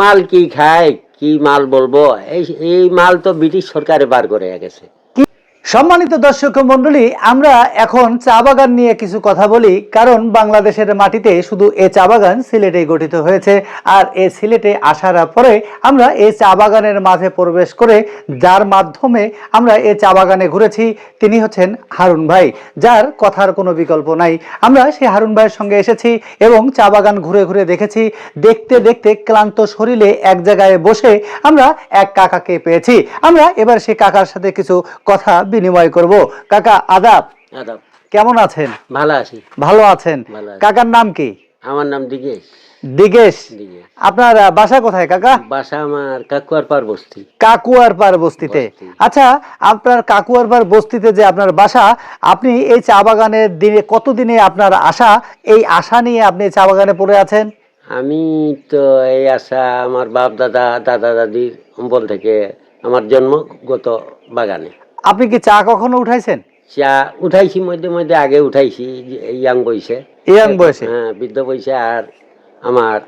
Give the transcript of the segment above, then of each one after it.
মাল কি খায়, কি মাল বলব? এই এই মাল তো ব্রিটিশ সরকারে বার করে গেছে। সম্মানিত দর্শক মন্ডলী আমরা এখন চা বাগান নিয়ে কিছু কথা বলি, কারণ বাংলাদেশের মাটিতে শুধু এ চা বাগান সিলেটে গঠিত হয়েছে, আর এ সিলেটে আসার পরে আমরা এই চা বাগানের মাঝে প্রবেশ করে যার মাধ্যমে আমরা এ চা বাগানে ঘুরেছি, তিনি হচ্ছেন হারুন ভাই, যার কথার কোনো বিকল্প নাই। আমরা সেই হারুন ভাইয়ের সঙ্গে এসেছি এবং চা বাগান ঘুরে ঘুরে দেখেছি, দেখতে দেখতে ক্লান্ত শরীরে এক জায়গায় বসে আমরা এক কাকাকে পেয়েছি। আমরা এবার সেই কাকার সাথে কিছু কথা বিনিময় করব। কাকা আদাব। আদাব। কেমন আছেন? ভালো আছি। ভালো আছেন? কাকার নাম কি? আমার নাম দিগেশ। দিগেশ। আপনার বাসা কোথায় কাকা? বাসা আমার কাকুয়ার পার বস্তি। কাকুয়ার পার বস্তিতে। আচ্ছা আপনার কাকুয়ার পার বস্তিতে যে আপনার বাসা আপনি এই চা বাগানের দিনে কতদিনে আপনার আশা? এই আশা নিয়ে আপনি চা বাগানে পড়ে আছেন? আমি তো এই আশা আমার বাপ দাদা দাদা দাদির অম্বল থেকে আমার জন্মগত বাগানে। আপনি কি চা কখনো উঠাইছেন? চা উঠাইছি মধ্যে মধ্যে আগে উঠাইছি ইয়াং বয়সে। ইয়াং বয়সে? হ্যাঁ বৃদ্ধ বয়সে আর আমার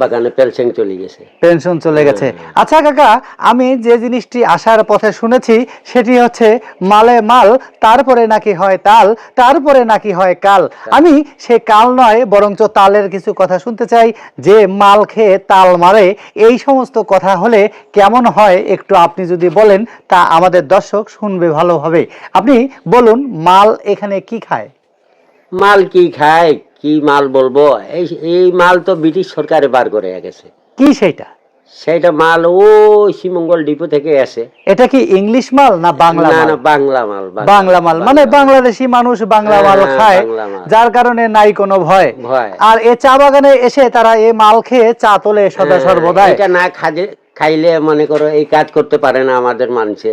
বাগানে পেলসেং চলে গেছে। পেনশন চলে গেছে। আচ্ছা কাকা আমি যে জিনিসটি আসার পথে শুনেছি সেটি হচ্ছে মালে মাল তারপরে নাকি হয় তাল তারপরে নাকি হয় কাল। আমি সে কাল নয় বরঞ্চ তালের কিছু কথা শুনতে চাই। যে মাল খেয়ে তাল মারে এই সমস্ত কথা হলে কেমন হয় একটু আপনি যদি বলেন তা আমাদের দর্শক শুনবে ভালোভাবে। আপনি বলুন মাল এখানে কি খায়? মাল কি খায়? কি মাল বলব? এই এই মাল তো ব্রিটিশ সরকারে বার করে গেছে। কি সেইটা? সেইটা মাল ও শ্রীমঙ্গল ডিপো থেকে আসে। এটা কি ইংলিশ মাল না বাংলা মাল? না বাংলা মাল বাংলা মাল। মানে বাংলাদেশি মানুষ বাংলা মাল হ্যাঁ, খায় যার কারণে নাই কোনো ভয়। ভয়। আর এ চা বাগানে এসে তারা এ মাল খেয়ে চা তোলে সদা সর্বদা এটা না খাজে খাইলে মনে করো এই কাজ করতে পারে না আমাদের মানুষে।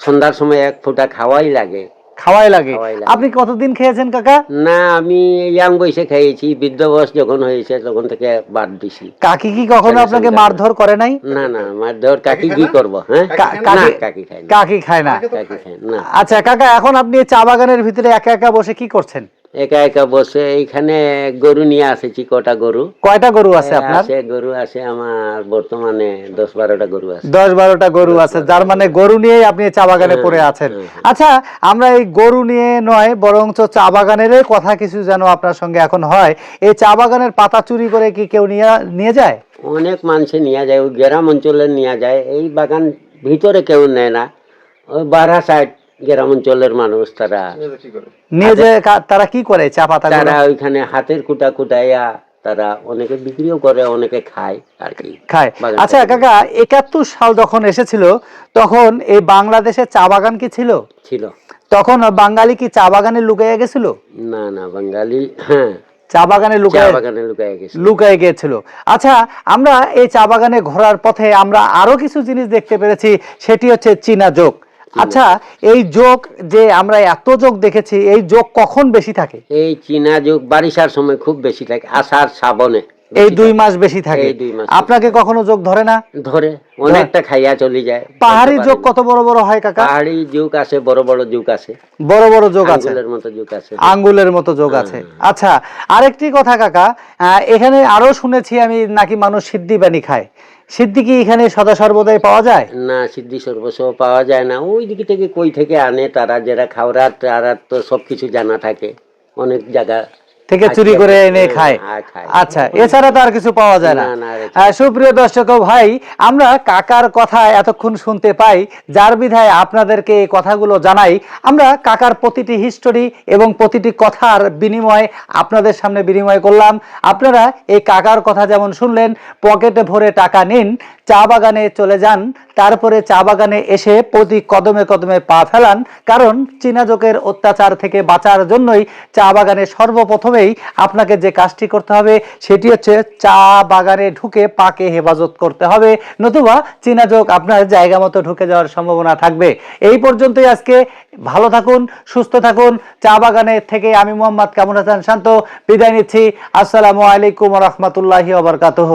সন্ধ্যার সময় এক ফুটা খাওয়াই লাগে। খাওয়াই লাগে। আপনি কতদিন খেয়েছেন কাকা? না আমি ইয়াং বয়সে খেয়েছি বৃদ্ধ বয়স যখন হয়েছে তখন থেকে বাদ দিছি। কাকি কি কখনো আপনাকে মারধর করে নাই? না না মারধর কাকি কি করব হ্যাঁ? কাকি- খায় না। কাকি খায় না। কাকি খাই না। আচ্ছা কাকা এখন আপনি চা বাগানের ভিতরে একা একা বসে কি করছেন? একা একা বসে এইখানে গরু নিয়ে আসেছি কটা গরু। কয়টা গরু আছে আপনার? আছে গরু আছে আমার বর্তমানে দশ বারোটা গরু আছে। দশ বারোটা গরু আছে যার মানে গরু। নিয়েই আপনি চা বাগানে পড়ে আছেন। আচ্ছা আমরা এই গরু নিয়ে নয় বরঞ্চ চা বাগানের কথা কিছু যেন আপনার সঙ্গে এখন হয়। এই চা বাগানের পাতা চুরি করে কি কেউ নিয়ে নিয়ে যায়? অনেক মানুষে নিয়ে যায় ওই গ্রাম অঞ্চলে নিয়ে যায়। এই বাগান ভিতরে কেউ নেয় না। ওই বারহা সাইড গ্রাম অঞ্চলের মানুষ তারা। নিয়ে যে তারা কি করে চা পাতা তারা ওইখানে হাতের কুটা কুটাইয়া তারা অনেকে বিক্রিও করে অনেকে খায় আর কি। খায়। আচ্ছা কাকা একাত্তর সাল যখন এসেছিল তখন এই বাংলাদেশে চা বাগান কি ছিল? ছিল। তখন বাঙালি কি চা বাগানে লুকিয়ে গেছিল? না না বাঙালি হ্যাঁ। চা বাগানে চা লুকিয়ে লুকায় গেছে লুকায় গিয়েছিল আচ্ছা আমরা এই চা বাগানে ঘোরার পথে আমরা আরও কিছু জিনিস দেখতে পেরেছি সেটি হচ্ছে চীনা যোগ আচ্ছা এই যোগ যে আমরা এত যোগ দেখেছি এই যোগ কখন বেশি থাকে? এই চীনা যুগ বারিশার সময় খুব বেশি থাকে আষাঢ় শ্রাবণে এই দুই মাস বেশি থাকে। আপনাকে কখনো যোগ ধরে না? ধরে অনেকটা খাইয়া চলে যায়। পাহাড়ি যোগ কত বড় বড় হয় কাকা? পাহাড়ি যুগ আছে বড় বড় যুগ আছে বড় বড় যোগ আছে। আঙ্গুলের মতো যুগ আছে আঙ্গুলের মতো যোগ আছে। আচ্ছা আরেকটি কথা কাকা আহ, এখানে আরও শুনেছি আমি নাকি মানুষ সিদ্ধি বাণী খায়। সিদ্ধি কি এখানে সদা সর্বদাই পাওয়া যায়? না সিদ্ধি সর্বস্ব পাওয়া যায় না। ওই দিকে থেকে কই থেকে আনে তারা? যারা খাওয়ার তারা তো সবকিছু জানা থাকে। অনেক জায়গা থেকে চুরি করে এনে হ্যাঁ, খায় হ্যাঁ, আচ্ছা এছাড়া তো আর কিছু পাওয়া যায় না। আহ, সুপ্রিয় দর্শক ভাই আমরা কাকার কথা এতক্ষণ শুনতে পাই যার বিধায় আপনাদেরকে এই কথাগুলো জানাই। আমরা কাকার প্রতিটি হিস্টোরি এবং প্রতিটি কথার বিনিময় আপনাদের সামনে বিনিময় করলাম। আপনারা এই কাকার কথা যেমন শুনলেন পকেটে ভরে টাকা নিন চা বাগানে চলে যান তারপরে চা বাগানে এসে প্রতি কদমে কদমে পা ফেলান, কারণ চীনাজকের অত্যাচার থেকে বাঁচার জন্যই চা বাগানে সর্বপ্রথমেই আপনাকে যে কাজটি করতে হবে সেটি হচ্ছে চা বাগানে ঢুকে পাকে হেফাজত করতে হবে। নতুবা চীনাজক আপনার জায়গা মতো ঢুকে যাওয়ার সম্ভাবনা থাকবে। এই পর্যন্তই আজকে। ভালো থাকুন, সুস্থ থাকুন। চা বাগানে থেকে আমি মোহাম্মদ কামরুল হাসান শান্ত। বিদায় নিচ্ছি। আসসালামু আলাইকুম রহমতুল্লাহি ওবরকাতহ